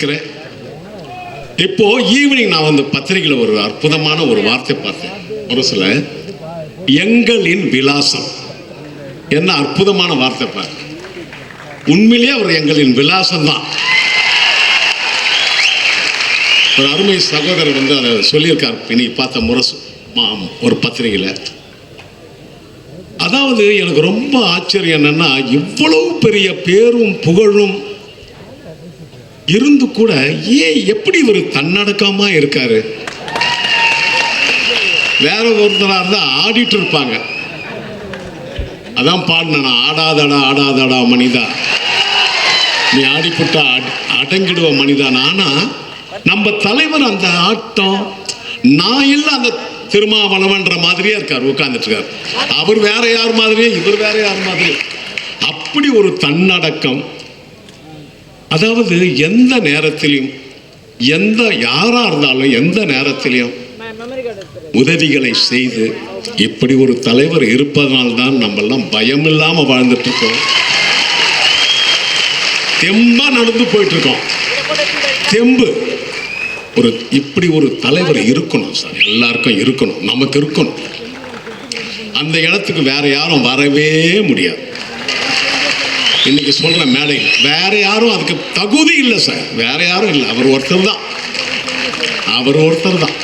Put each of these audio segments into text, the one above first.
இருக்கிறேன் இப்போ ஈவினிங் நான் வந்து பத்திரிகையில் ஒரு அற்புதமான ஒரு வார்த்தை பார்த்தேன். ஒரு சில எங்களின் விலாசம். என்ன அற்புதமான வார்த்தை பாரு. உண்மையிலேயே அவர் எங்களின் விலாசம் தான். ஒரு அருமை சகோதரர் வந்து அதை சொல்லியிருக்கார். இன்னைக்கு பார்த்த முரசு மா- ஒரு பத்திரிகையில். அதாவது எனக்கு ரொம்ப ஆச்சரியம் என்னன்னா இவ்வளவு பெரிய பேரும் புகழும் இருந்து கூட ஏன் எப்படி இவர் தன்னடக்கமாக இருக்காரு? வேற ஒருத்தராக இருந்தால் ஆடிட்டு இருப்பாங்க. அதான் பாடினா ஆடாதடா ஆடாதடா மனிதா. நீ ஆடிப்புட்டா அடங்கிடுவ மனிதான் ஆனா நம்ம தலைவர் அந்த ஆட்டம் நான் இல்லை அந்த திருமாவளவன்ற மாதிரியே இருக்கார் உட்கார்ந்துட்டு இருக்கார் அவர் வேற யார் மாதிரியே இவர் வேற யார் மாதிரி அப்படி ஒரு தன்னடக்கம் அதாவது எந்த நேரத்திலையும் எந்த யாரா இருந்தாலும் எந்த நேரத்திலையும் உதவிகளை செய்து இப்படி ஒரு தலைவர் இருப்பதனால்தான் நம்ம எல்லாம் பயம் இல்லாம வாழ்ந்துட்டு இருக்கோம் தெம்பா நடந்து போயிட்டு இருக்கோம் தெம்பு. ஒரு இப்படி ஒரு தலைவர் இருக்கணும் சார். எல்லாருக்கும் இருக்கணும். நமக்கு இருக்கணும். அந்த இடத்துக்கு வேற யாரும் வரவே முடியாது. இன்னைக்கு சொல்ற மேடையில் வேற யாரும் அதுக்கு தகுதி இல்லை சார். வேற யாரும் இல்லை. அவர் ஒருத்தர் தான். அவர் ஒருத்தர் தான்.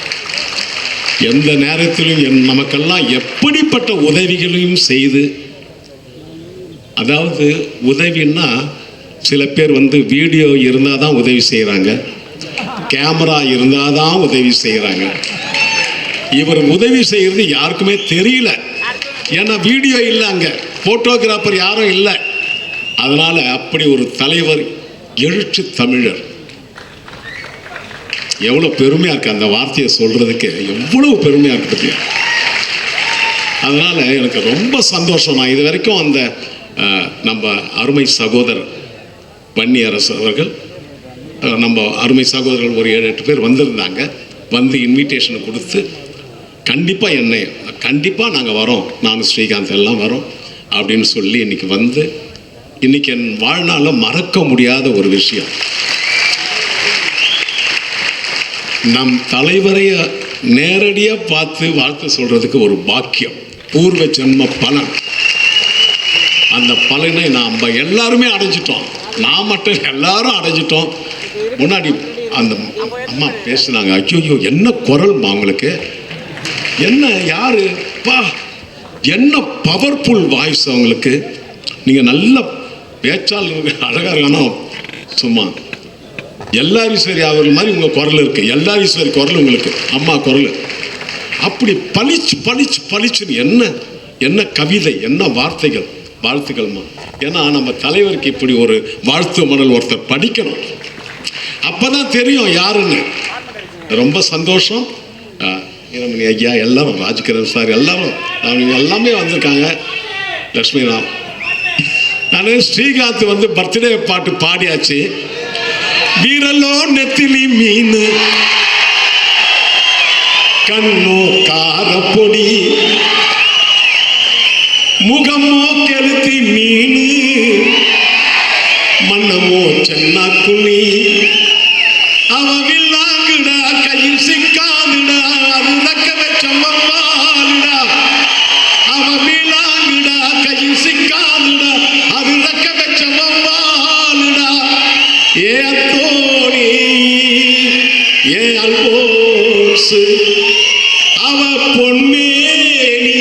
எந்த நேரத்திலும் என் நமக்கெல்லாம் எப்படிப்பட்ட உதவிகளையும் செய்து அதாவது உதவின்னா சில பேர் வந்து வீடியோ இருந்தால் தான் உதவி செய்கிறாங்க கேமரா இருந்தால் தான் உதவி செய்கிறாங்க இவர் உதவி செய்கிறது யாருக்குமே தெரியல. ஏன்னா வீடியோ இல்லை அங்கே. ஃபோட்டோகிராஃபர் யாரும் இல்லை. அதனால் அப்படி ஒரு தலைவர் எழுச்சி தமிழர். எவ்வளோ பெருமையாக இருக்கு அந்த வார்த்தையை சொல்கிறதுக்கு எவ்வளோ பெருமையாக இருக்குது அதனால் எனக்கு ரொம்ப சந்தோஷம். நான் இது வரைக்கும் அந்த நம்ம அருமை சகோதரர் வன்னியரசு அவர்கள் நம்ம அருமை சகோதரர்கள் ஒரு ஏழு எட்டு பேர் வந்திருந்தாங்க. வந்து இன்விடேஷனை கொடுத்து கண்டிப்பாக என்னை கண்டிப்பாக நாங்கள் வரோம். நானும் ஸ்ரீகாந்த் எல்லாம் வரோம். அப்படின்னு சொல்லி இன்னைக்கு வந்து இன்னைக்கு என் வாழ்நாளில் மறக்க முடியாத ஒரு விஷயம். நம் தலைவரைய நேரடியாக பார்த்து வாழ்த்து சொல்றதுக்கு ஒரு பாக்கியம். பூர்வ ஜென்ம பலன். அந்த பலனை நாம் எல்லாருமே அடைஞ்சிட்டோம். நான் மட்டும் எல்லாரும் அடைஞ்சிட்டோம். முன்னாடி அந்த அம்மா பேசுனாங்க ஐயோ என்ன குரல்மா அவங்களுக்கு என்ன யாரு? பா என்ன பவர்ஃபுல் வாய்ஸ் அவங்களுக்கு நீங்க நல்ல பேச்சால் அழகா இருக்கானோ? சும்மா. எல்லாரீஸ்வரி அவர்கள் மாதிரி உங்க குரல் இருக்கு. எல்லாரீஸ்வரி குரல் உங்களுக்கு. அம்மா குரல். அப்படி பளிச்சு பளிச்சு பளிச்சுன்னு என்ன என்ன கவிதை என்ன வார்த்தைகள் வாழ்த்துக்கள்மா ஏன்னா நம்ம தலைவருக்கு இப்படி ஒரு வாழ்த்து மணல் ஒருத்தர் படிக்கணும். அப்பதான் தெரியும் யாருன்னு. ரொம்ப சந்தோஷம். ஐயா எல்லாரும் ராஜ்கிரண் சார் எல்லாரும் அவங்க எல்லாமே வந்திருக்காங்க. லக்ஷ்மி ராம் நான் ஸ்ரீகாந்த் வந்து பர்த்டே பாட்டு பாடியாச்சு. வீரலோ நெத்திலி மீன். கண்ணோ காரப்பொடி முகமோ கெளுத்தி மீன். மன்னமோ சென்னாக்குனி அவ வில்லாங்குடா ஏ அல்போசு அவ பொன்னேனி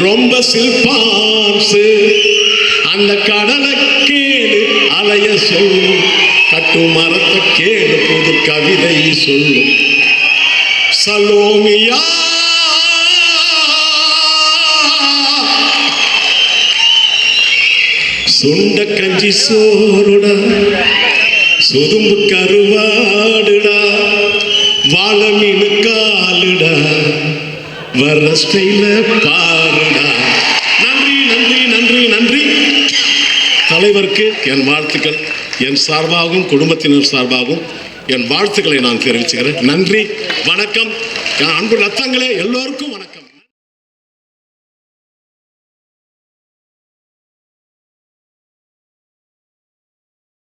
ரொம்ப சில்பாசு அந்த கடலை கேடு அலைய சொல்லும் கட்டு மரத்தை கேடு புது கவிதை சொல்லும் சலோமியா. சுண்ட கஞ்சி சோறுடா சுதும்பு கருவாடுடா வாழ காலுடா வர ஸ்டைல பாருடா. நன்றி நன்றி நன்றி நன்றி. தலைவருக்கு என் வாழ்த்துக்கள். என் சார்பாகவும் குடும்பத்தினர் சார்பாகவும் என் வாழ்த்துக்களை நான் தெரிவிச்சுக்கிறேன். நன்றி வணக்கம். என் அன்பு ரத்தங்களே எல்லோருக்கும்